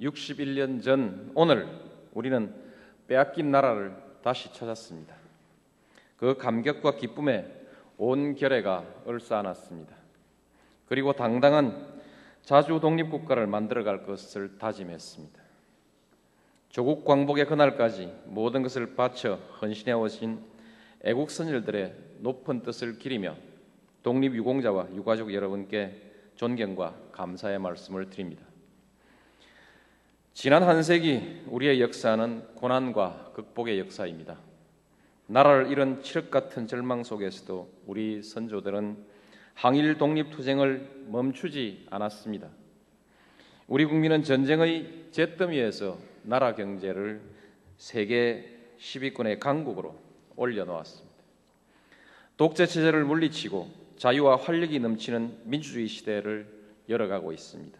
61년 전 오늘 우리는 빼앗긴 나라를 다시 찾았습니다. 그 감격과 기쁨에 온 결애가 얼싸안았습니다. 그리고 당당한 자주 독립국가를 만들어갈 것을 다짐했습니다. 조국 광복의 그날까지 모든 것을 바쳐 헌신해 오신 애국 선열들의 높은 뜻을 기리며 독립 유공자와 유가족 여러분께 존경과 감사의 말씀을 드립니다. 지난 한 세기 우리의 역사는 고난과 극복의 역사입니다. 나라를 잃은 칠흑 같은 절망 속에서도 우리 선조들은 항일 독립 투쟁을 멈추지 않았습니다. 우리 국민은 전쟁의 잿더미에서 나라 경제를 세계 10위권의 강국으로 올려놓았습니다. 독재 체제를 물리치고 자유와 활력이 넘치는 민주주의 시대를 열어가고 있습니다.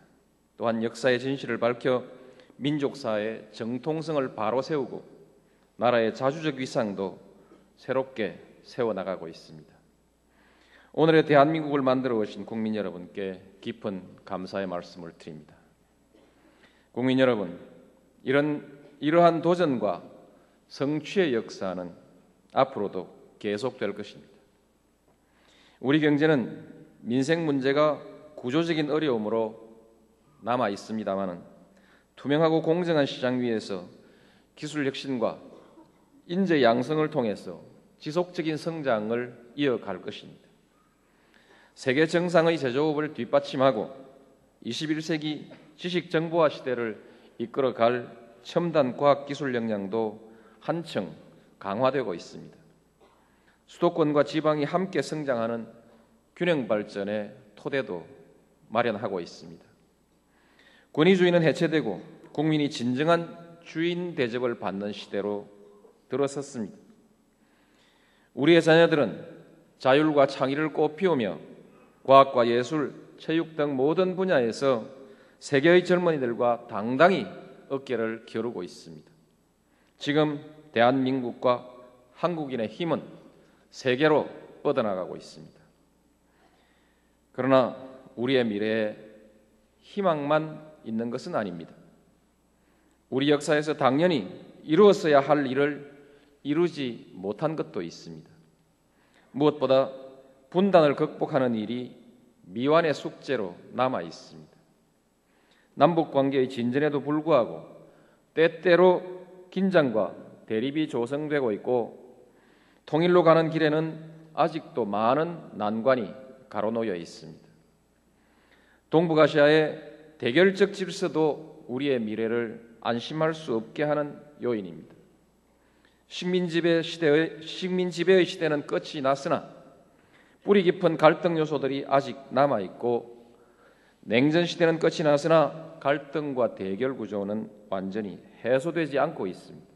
또한 역사의 진실을 밝혀 민족사의 정통성을 바로 세우고 나라의 자주적 위상도 새롭게 세워나가고 있습니다. 오늘의 대한민국을 만들어 오신 국민 여러분께 깊은 감사의 말씀을 드립니다. 국민 여러분, 이런 이러한 도전과 성취의 역사는 앞으로도 계속될 것입니다. 우리 경제는 민생 문제가 구조적인 어려움으로 남아 있습니다만은 투명하고 공정한 시장 위에서 기술 혁신과 인재 양성을 통해서 지속적인 성장을 이어갈 것입니다. 세계 정상의 제조업을 뒷받침하고 21세기 지식 정보화 시대를 이끌어갈 첨단 과학 기술 역량도 한층 강화되고 있습니다. 수도권과 지방이 함께 성장하는 균형 발전의 토대도 마련하고 있습니다. 권위주의는 해체되고 국민이 진정한 주인 대접을 받는 시대로 들어섰습니다. 우리의 자녀들은 자율과 창의를 꽃피우며 과학과 예술, 체육 등 모든 분야에서 세계의 젊은이들과 당당히 어깨를 겨루고 있습니다. 지금 대한민국과 한국인의 힘은 세계로 뻗어나가고 있습니다. 그러나 우리의 미래에 희망만 있는 것은 아닙니다. 우리 역사에서 당연히 이루었어야 할 일을 이루지 못한 것도 있습니다. 무엇보다 분단을 극복하는 일이 미완의 숙제로 남아 있습니다. 남북 관계의 진전에도 불구하고 때때로 긴장과 대립이 조성되고 있고 통일로 가는 길에는 아직도 많은 난관이 가로놓여 있습니다. 동북아시아의 대결적 질서도 우리의 미래를 안심할 수 없게 하는 요인입니다. 식민 지배 시대의 식민 지배의 시대는 끝이 났으나 뿌리 깊은 갈등 요소들이 아직 남아 있고 냉전 시대는 끝이 났으나 갈등과 대결 구조는 완전히 해소되지 않고 있습니다.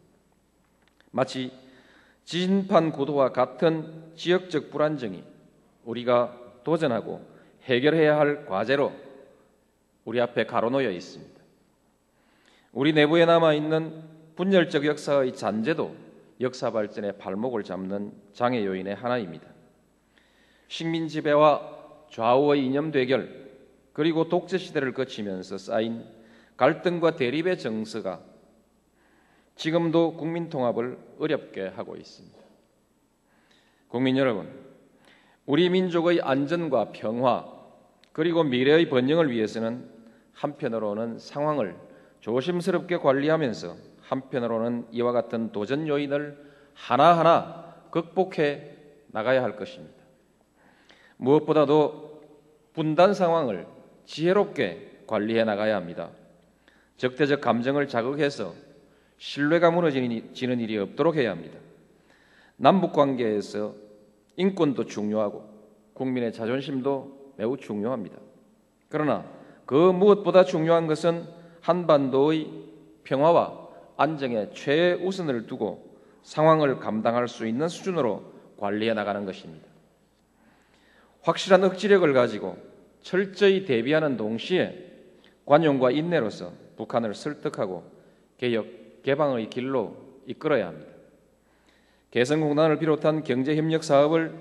마치 지진판 구도와 같은 지역적 불안정이 우리가 도전하고 해결해야 할 과제로 우리 앞에 가로놓여 있습니다. 우리 내부에 남아 있는 분열적 역사의 잔재도 역사 발전의 발목을 잡는 장애 요인의 하나입니다. 식민 지배와 좌우의 이념 대결 그리고 독재 시대를 거치면서 쌓인 갈등과 대립의 정서가 지금도 국민 통합을 어렵게 하고 있습니다. 국민 여러분, 우리 민족의 안전과 평화 그리고 미래의 번영을 위해서는 한편으로는 상황을 조심스럽게 관리하면서 한편으로는 이와 같은 도전 요인을 하나하나 극복해 나가야 할 것입니다. 무엇보다도 분단 상황을 지혜롭게 관리해 나가야 합니다. 적대적 감정을 자극해서 신뢰가 무너지는 일이 없도록 해야 합니다. 남북 관계에서 인권도 중요하고 국민의 자존심도 매우 중요합니다. 그러나 그 무엇보다 중요한 것은 한반도의 평화와 안정에 최우선을 두고 상황을 감당할 수 있는 수준으로 관리해 나가는 것입니다. 확실한 억지력을 가지고 철저히 대비하는 동시에 관용과 인내로서 북한을 설득하고 개혁, 개방의 길로 이끌어야 합니다. 개성공단을 비롯한 경제협력 사업을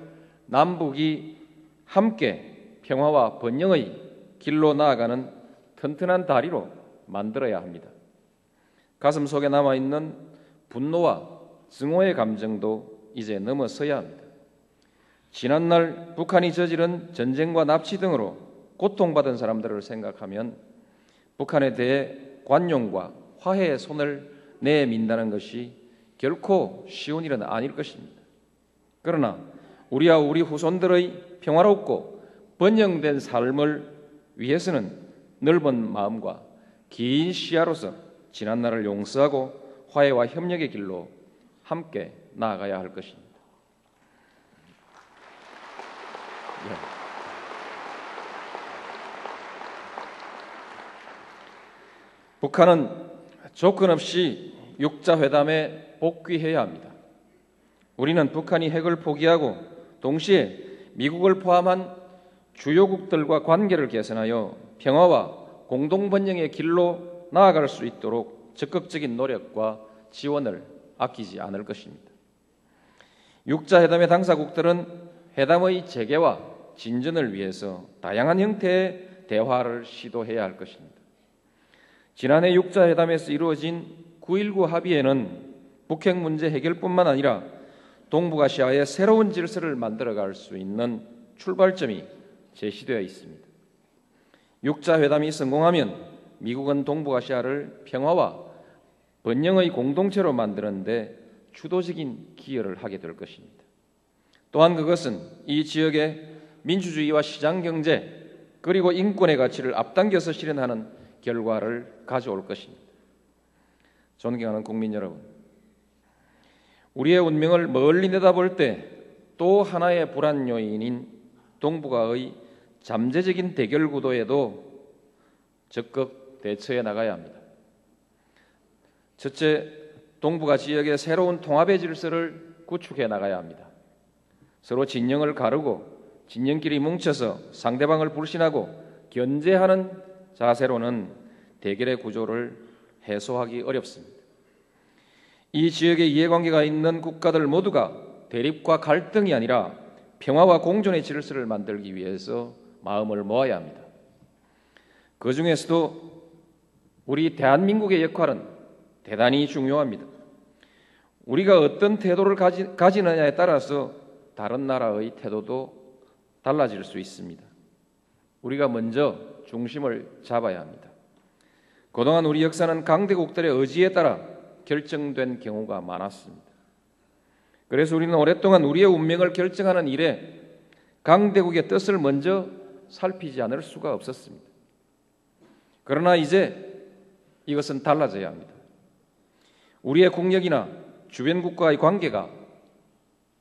남북이 함께 평화와 번영의 길로 나아가는 튼튼한 다리로 만들어야 합니다. 가슴 속에 남아 있는 분노와 증오의 감정도 이제 넘어서야 합니다. 지난날 북한이 저지른 전쟁과 납치 등으로 고통받은 사람들을 생각하면 북한에 대해 관용과 화해의 손을 내민다는 것이 결코 쉬운 일은 아닐 것입니다. 그러나 우리와 우리 후손들의 평화롭고 번영된 삶을 위해서는 넓은 마음과 긴 시야로서 지난 날을 용서하고 화해와 협력의 길로 함께 나아가야 할 것입니다. 예. 북한은 조건 없이 육자 회담에 복귀해야 합니다. 우리는 북한이 핵을 포기하고 동시에 미국을 포함한 주요국들과 관계를 개선하여 평화와 공동 번영의 길로 나아갈 수 있도록 적극적인 노력과 지원을 아끼지 않을 것입니다. 육자 회담의 당사국들은 회담의 재개와 진전을 위해서 다양한 형태의 대화를 시도해야 할 것입니다. 지난해 육자 회담에서 이루어진 9.19 합의에는 북핵 문제 해결뿐만 아니라 동북아시아의 새로운 질서를 만들어갈 수 있는 출발점이 제시되어 있습니다. 육자 회담이 성공하면 미국은 동북아시아를 평화와 번영의 공동체로 만드는데 주도적인 기여를 하게 될 것입니다. 또한 그것은 이 지역의 민주주의와 시장 경제 그리고 인권의 가치를 앞당겨서 실현하는 결과를 가져올 것입니다. 존경하는 국민 여러분, 우리의 운명을 멀리 내다볼 때 또 하나의 불안 요인인 동북아의 잠재적인 대결 구도에도 적극 대처해 나가야 합니다. 첫째, 동북아 지역의 새로운 통합의 질서를 구축해 나가야 합니다. 서로 진영을 가르고 진영끼리 뭉쳐서 상대방을 불신하고 견제하는 자세로는 대결의 구조를 해소하기 어렵습니다. 이 지역에 이해관계가 있는 국가들 모두가 대립과 갈등이 아니라 평화와 공존의 질서를 만들기 위해서 마음을 모아야 합니다. 그 중에서도 우리 대한민국의 역할은 대단히 중요합니다. 우리가 어떤 태도를 가지, 가지느냐에 따라서 다른 나라의 태도도 달라질 수 있습니다. 우리가 먼저 중심을 잡아야 합니다. 그동안 우리 역사는 강대국들의 의지에 따라 결정된 경우가 많았습니다. 그래서 우리는 오랫동안 우리의 운명을 결정하는 일에 강대국의 뜻을 먼저 살피지 않을 수가 없었습니다. 그러나 이제 이것은 달라져야 합니다. 우리의 국력이나 주변국과의 관계가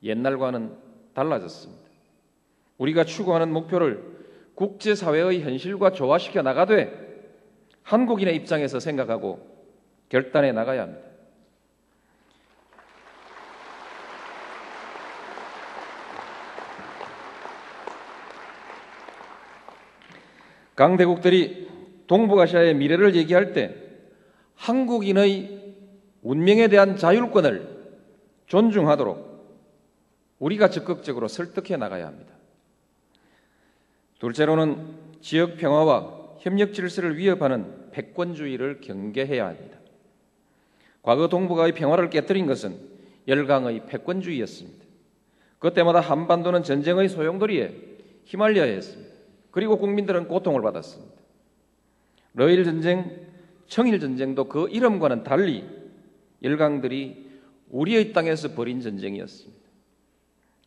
옛날과는 달라졌습니다. 우리가 추구하는 목표를 국제사회의 현실과 조화시켜 나가되 한국인의 입장에서 생각하고 결단해 나가야 합니다. 강대국들이 동북아시아의 미래를 얘기할 때 한국인의 운명에 대한 자율권을 존중하도록 우리가 적극적으로 설득해 나가야 합니다. 둘째로는 지역 평화와 협력 질서를 위협하는 패권주의를 경계해야 합니다. 과거 동북아의 평화를 깨뜨린 것은 열강의 패권주의였습니다. 그때마다 한반도는 전쟁의 소용돌이에 휘말려야 했습니다. 그리고 국민들은 고통을 받았습니다. 러일 전쟁, 청일 전쟁도 그 이름과는 달리 열강들이 우리의 땅에서 벌인 전쟁이었습니다.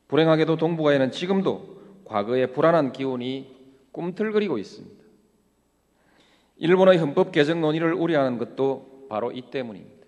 불행하게도 동북아에는 지금도 과거의 불안한 기운이 꿈틀거리고 있습니다. 일본의 헌법 개정 논의를 우려하는 것도 바로 이 때문입니다.